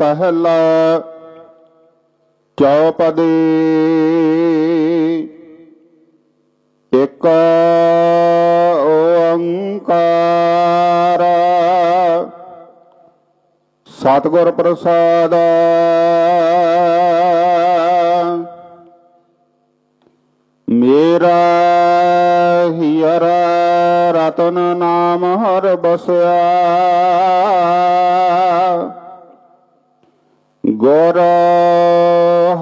ਪਹਿਲਾ ਚੌਪਦੀ ਇਕ ਓੰਕਾਰ। ਸਤਿਗੁਰ ਪ੍ਰਸਾਦ। ਮੇਰਾ ਹੀਰ ਰਤਨ ਨਾਮ ਹਰ ਬਸਿਆ। ਗੁਰ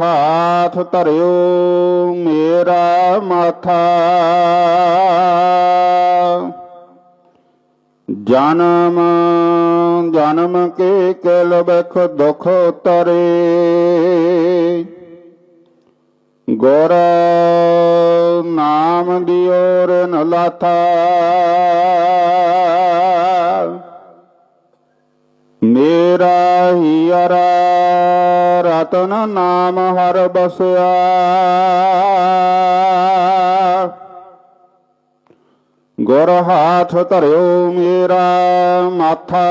ਹਾਥ ਧਰਿਓ, ਮੇਰਾ ਮਾਥਾ। ਜਨਮ ਜਨਮ ਕੇ ਕਿਲ ਬਖ ਦੁਖ ਉਤਰੇ ਗੁਰ ਨਾਮ ਦੀ ਰਨ ਲਾਥਾ। ਮੇਰਾ ਹੀਰ ਰਤਨ ਨਾਮ ਹਰ ਬਸਿਆ। ਗੁਰ ਹਾਥ ਧਰਿਓ ਮੇਰਾ ਮਾਥਾ।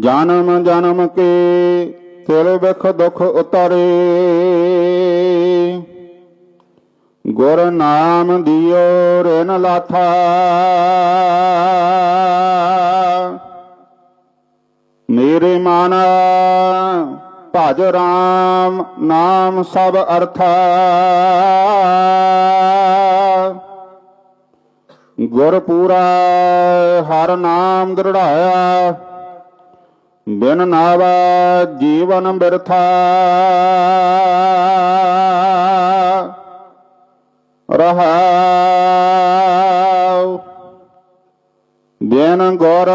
ਜਨਮ ਜਨਮ ਕੇ ਕਿਲ ਬਿਖ ਦੁਖ ਉਤਰੇ। ਗੁਰ ਨਾਮ ਦਿਓ ਰੇਨ ਲਾਥਾ। ਮੇਰੇ ਮਨ ਭਜ ਰਾਮ ਨਾਮ ਸਭ ਅਰਥਾ। ਗੁਰ ਪੂਰਾ ਹਰ ਨਾਮ ਦ੍ਰਿੜਾਇਆ। ਬਿਨ ਨਾਵਾ ਜੀਵਨ ਬਿਰਥਾ। ਰਹਾਉ। ਬਿਨ ਗੁਰ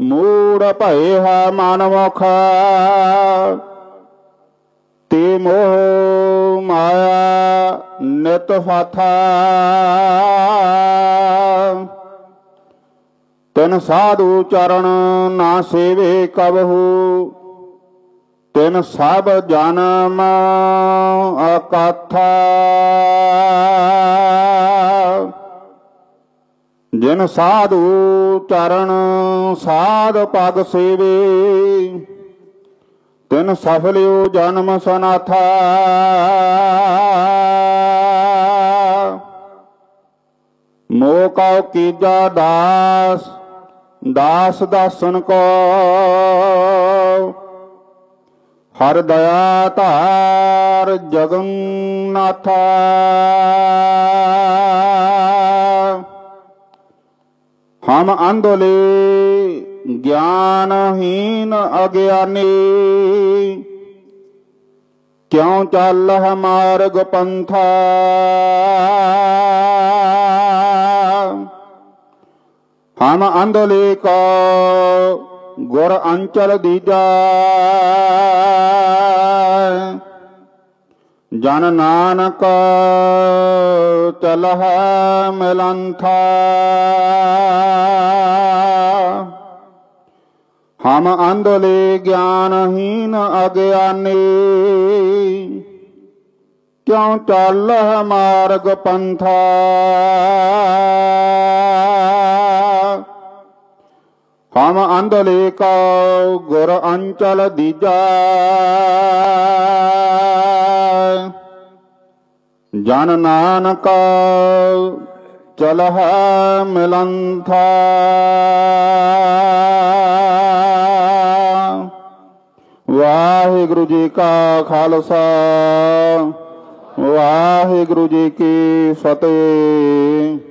ਮੂੜ ਭਏ ਹੈ ਮਨ ਮੁਖ। ਤੇ ਮੋਹ ਮਾਇਆ ਨਿਤ ਫਾਥਾ। ਤਿਨ ਸਾਧੂ ਚਰਨ ਨਾ ਸੇਵੇ ਕਬਹੂ। ਤਿਨ ਸਭ ਜਨਮ ਅਕਥ। ਜਿਨ ਸਾਧੂ ਚਰਨ ਸਾਧ ਪਗ ਸੇਵੇ, ਤਿਨ ਸਫਲਿਓ ਜਨਮ ਸਨਾਥਾ। ਮੋਹ ਕਉ ਕੀਜਾ ਦਾਸ ਦਾਸ ਦਾਸਨ ਕੋ ਹਰ ਦਇਆ ਧਾਰ ਜਗਨਨਾਥਾ। ਹਮ ਅੰਧਲੇ ਗਿਆਨਹੀਨ ਅਗਿਆਨੀ। ਕਿਉ ਚੱਲ ਮਾਰਗ ਪੰਥਾ? ਹਮ ਅੰਧਲੇ ਕੋ ਗੁਰ ਅੰਚਲ ਦੀਜਾ। ਜਨ ਨਾਨਕ ਚਲਹ ਮਿਲੰਥਾ। ਹਮ ਅੰਧਲੇ ਗਿਆਨਹੀਨ ਅਗਿਆਨੀ, ਕਿਉ ਚੱਲਹ ਮਾਰਗ ਪੰਥਾ। ਹਮ ਅੰਧਲੇ ਕੋ ਗੁਰ ਅੰਚਲ ਦੀਜਾ। ਜਨ ਨਾਨਕ ਚਲਹ ਮਿਲੰਥਾ। ਵਾਹਿਗੁਰੂ ਜੀ ਕਾ ਖਾਲਸਾ ਵਾਹਿਗੁਰੂ ਜੀ ਕੀ ਫਤਿਹ।